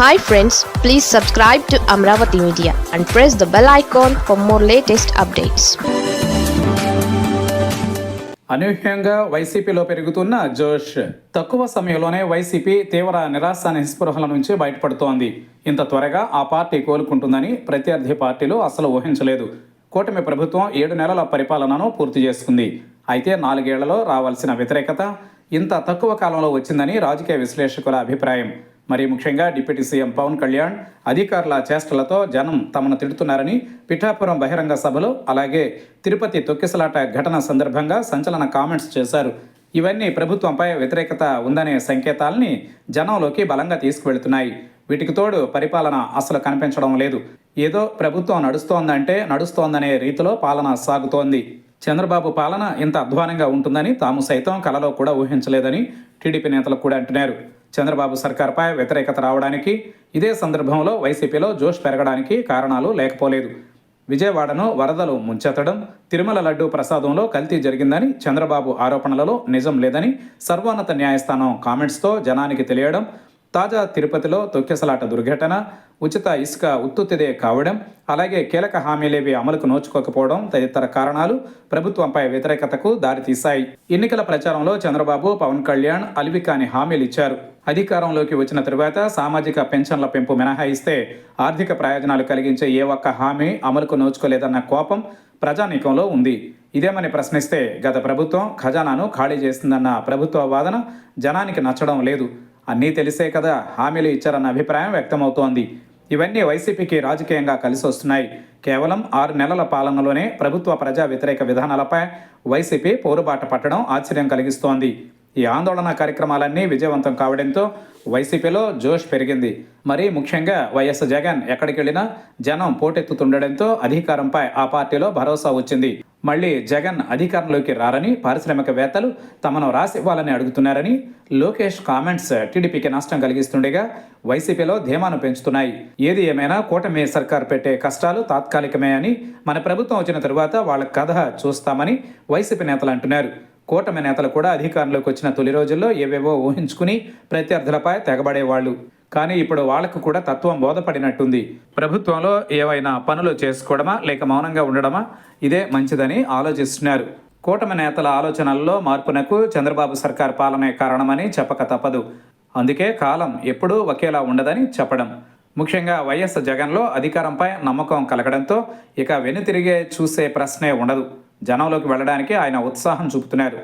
Hi friends please subscribe to Amaravati media and press the bell icon for more latest updates అనూహ్యంగా వైసీపీలో పెరుగుతున్న జోష్. తక్కువ సమయంలోనే వైసీపీ తీవ్ర నిరాశ నిస్పృహల నుంచి బయటపడుతోంది. ఇంత త్వరగా ఆ పార్టీ కోలుకుంటుందని ప్రత్యర్థి పార్టీలు అసలు ఊహించలేదు. కూటమి ప్రభుత్వం ఏడు నెలల పరిపాలనను పూర్తి చేసుకుంది. అయితే నాలుగేళ్ళలో రావాల్సిన వ్యతిరేకత ఇంత తక్కువ కాలంలో వచ్చిందని రాజకీయ విశ్లేషకుల అభిప్రాయం. మరి ముఖ్యంగా డిప్యూటీ సీఎం పవన్ కళ్యాణ్ అధికారుల చేష్టలతో జనం తమను తిడుతున్నారని పిఠాపురం బహిరంగ సభలో అలాగే తిరుపతి తొక్కిసలాట ఘటన సందర్భంగా సంచలన కామెంట్స్ చేశారు. ఇవన్నీ ప్రభుత్వంపై వ్యతిరేకత ఉందనే సంకేతాల్ని జనంలోకి బలంగా తీసుకువెళుతున్నాయి. వీటికి తోడు పరిపాలన అసలు కనిపించడం లేదు. ఏదో ప్రభుత్వం నడుస్తోందంటే నడుస్తోందనే రీతిలో పాలన సాగుతోంది. చంద్రబాబు పాలన ఇంత అధ్వానంగా ఉంటుందని తాము సైతం కలలో కూడా ఊహించలేదని టీడీపీ నేతలు కూడా అంటున్నారు. చంద్రబాబు సర్కార్పై వ్యతిరేకత రావడానికి ఇదే సందర్భంలో వైసీపీలో జోష్ పెరగడానికి కారణాలు లేకపోలేదు. విజయవాడను వరదలు ముంచెత్తడం తిరుమల లడ్డు ప్రసాదంలో కల్తీ జరిగిందని చంద్రబాబు ఆరోపణలలో నిజం లేదని సర్వోన్నత న్యాయస్థానం కామెంట్స్తో జనానికి తెలియడం తాజా తిరుపతిలో తొక్కెసలాట దుర్ఘటన ఉచిత ఇసుక ఉత్తుత్తిదే కావడం అలాగే కీలక హామీలేవి అమలుకు నోచుకోకపోవడం తదితర కారణాలు ప్రభుత్వంపై వ్యతిరేకతకు దారితీశాయి. ఎన్నికల ప్రచారంలో చంద్రబాబు పవన్ కళ్యాణ్ అలివికాని హామీలు ఇచ్చారు. అధికారంలోకి వచ్చిన తరువాత సామాజిక పెన్షన్ల పెంపు మినహాయిస్తే ఆర్థిక ప్రయోజనాలు కలిగించే ఏ ఒక్క హామీ అమలుకు నోచుకోలేదన్న కోపం ప్రజానీకంలో ఉంది. ఇదేమని ప్రశ్నిస్తే గత ప్రభుత్వం ఖజానాను ఖాళీ చేసిందన్న ప్రభుత్వ వాదన జనానికి నచ్చడం లేదు. అన్నీ తెలిసే కదా హామీలు ఇచ్చారన్న అభిప్రాయం వ్యక్తమవుతోంది. ఇవన్నీ వైసీపీకి రాజకీయంగా కలిసి వస్తున్నాయి. కేవలం ఆరు నెలల పాలనలోనే ప్రభుత్వ ప్రజా వ్యతిరేక విధానాలపై వైసీపీ పోరుబాట పట్టడం ఆశ్చర్యం కలిగిస్తోంది. ఈ ఆందోళన కార్యక్రమాలన్నీ విజయవంతం కావడంతో వైసీపీలో జోష్ పెరిగింది. మరి ముఖ్యంగా వైఎస్ జగన్ ఎక్కడికి వెళ్ళినా జనం పోటెత్తుతుండడంతో అధికారంపై ఆ పార్టీలో భరోసా వచ్చింది. మళ్ళీ జగన్ అధికారంలోకి రారని పారిశ్రామికవేత్తలు తమను రాసివ్వాలని అడుగుతున్నారని లోకేష్ కామెంట్స్ టీడీపీకి నష్టం కలిగిస్తుండగా వైసీపీలో ధీమాను పెంచుతున్నాయి. ఏది ఏమైనా కూటమి సర్కార్ పెట్టే కష్టాలు తాత్కాలికమే అని మన ప్రభుత్వం వచ్చిన తరువాత వాళ్ళ కథ చూస్తామని వైసీపీ నేతలు అంటున్నారు. కూటమి నేతలు కూడా అధికారంలోకి వచ్చిన తొలి రోజుల్లో ఏవేవో ఊహించుకుని ప్రత్యర్థులపై తెగబడేవాళ్ళు కానీ ఇప్పుడు వాళ్ళకు కూడా తత్వం బోధపడినట్టుంది. ప్రభుత్వంలో ఏవైనా పనులు చేసుకోవడమా లేక మౌనంగా ఉండడమా? ఇదే మంచిదని ఆలోచిస్తున్నారు. కూటమి నేతల ఆలోచనల్లో మార్పునకు చంద్రబాబు సర్కార్ పాలనే కారణమని చెప్పక తప్పదు. అందుకే కాలం ఎప్పుడూ ఒకేలా ఉండదని చెప్పడం. ముఖ్యంగా వైఎస్ జగన్లో అధికారంపై నమ్మకం కలగడంతో ఇక వెనుతిరిగే చూసే ప్రశ్నే ఉండదు. జనంలోకి వెళ్ళడానికి ఆయన ఉత్సాహం చూపుతున్నారు.